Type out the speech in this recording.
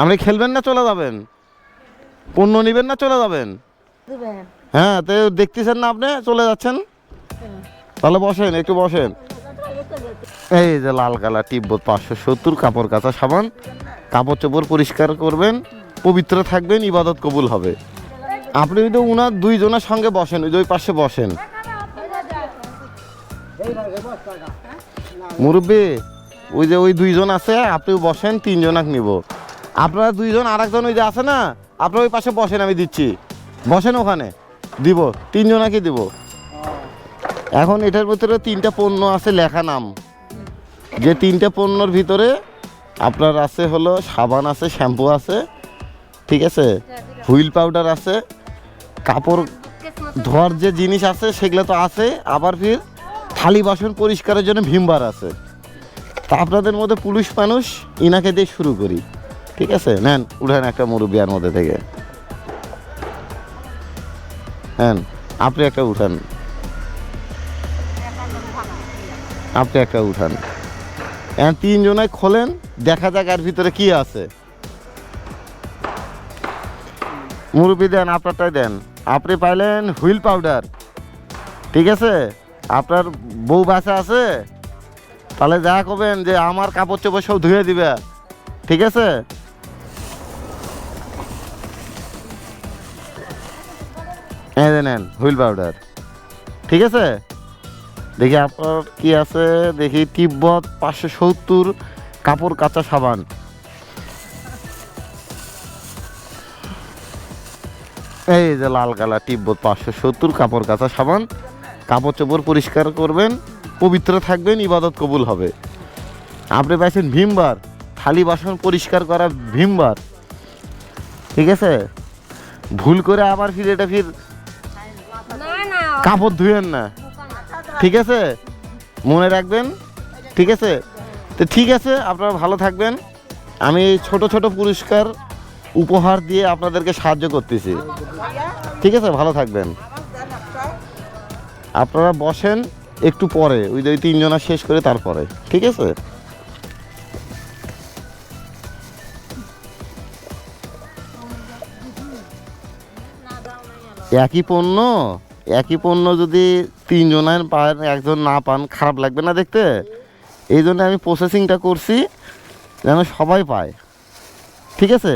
আপনি খেলবেন না চলে যাবেন। পণ্য নেবেন না চলে যাবেন। হ্যাঁ তো দেখতেছেন না আপনি? চলে যাচ্ছেন? তাহলে বসেন একটু বসেন। এই যে লাল কালার তিব্বত পাঁচশো সত্তর কাপড় কাচা সাবান। কাপড় চোপড় পরিষ্কার করবেন পবিত্র থাকবেন ইবাদত কবুল হবে। আপনি যদি উনার দুইজনের সঙ্গে বসেন ওই যে ওই পাশে বসেন। মুরব্বী ওই যে ওই দুইজন আছে আপনি বসেন তিনজনাক নিব। আপনারা দুইজন আর একজন ওই যে আছে না, আপনার ওই পাশে বসেন, আমি দিচ্ছি। বসেন ওখানে। দিব, তিনজনাকে দিব। এখন এটার ভিতরে তিনটা পণ্য আছে লেখা নাম। যে তিনটা পণ্যর ভিতরে আপনার আছে হলো সাবান আছে, শ্যাম্পু আছে, ঠিক আছে? হুইল পাউডার আছে, কাপড় ধোয়ার যে জিনিস আছে সেগুলো তো আছে, আবার ফির থালি বাসন পরিষ্কারের জন্য ভিমবার আছে। তা আপনাদের মধ্যে পুলিশ মানুষ ইনাকে দিয়ে শুরু করি। ঠিক আছে, নেন, উঠেন একটা মুরব্বিয়ার মধ্যে থেকে। নেন, আপনি একটা উঠান। আপনি একটা উঠান। এখন তিনজনায় খোলেন, দেখা যাক আর ভিতরে কি আছে। মুরব্বি দেন, আপনারটাই দেন। আপনি পাইলেন হুইল পাউডার। ঠিক আছে? আপনার বউ বাসা আছে? তাহলে যা করবেন যে আমার কাপড় চোপড় সব ধুয়ে দিবে। ঠিক আছে? এই নেন, হুইল পাউডার। ঠিক আছে? দেখি আপনার কি আছে? দেখি তিব্বত পাঁচশো সত্তর কাপড় কাঁচা সাবান। এই যে লাল কালার তিব্বত পাঁচশো সত্তর কাপড় কাঁচা সাবান। কাপড় চোপড় পরিষ্কার করবেন, পবিত্র থাকবেন, ইবাদত কবুল হবে। আপনি পাইছেন ভীমবার, থালি বাসন পরিষ্কার করা ভীমবার। ঠিক আছে? ভুল করে আবার ফির এটা ফির কাপড় ধুয়েন না। ঠিক আছে? মনে রাখবেন? ঠিক আছে? তো ঠিক আছে, আপনারা ভালো থাকবেন। আমি ছোট ছোট পুরস্কার উপহার দিয়ে আপনাদেরকে সাহায্য করতেছি। ঠিক আছে? ভালো থাকবেন। আপনারা বসেন একটু পরে, ওই ওই তিনজনা শেষ করে তারপরে। ঠিক আছে? একই পণ্য? একই পণ্য যদি তিনজনের পান একজন না পান, খারাপ লাগবে না দেখতে। এই জন্য আমি প্রসেসিংটা করছি, যেন সবাই পায়। ঠিক আছে?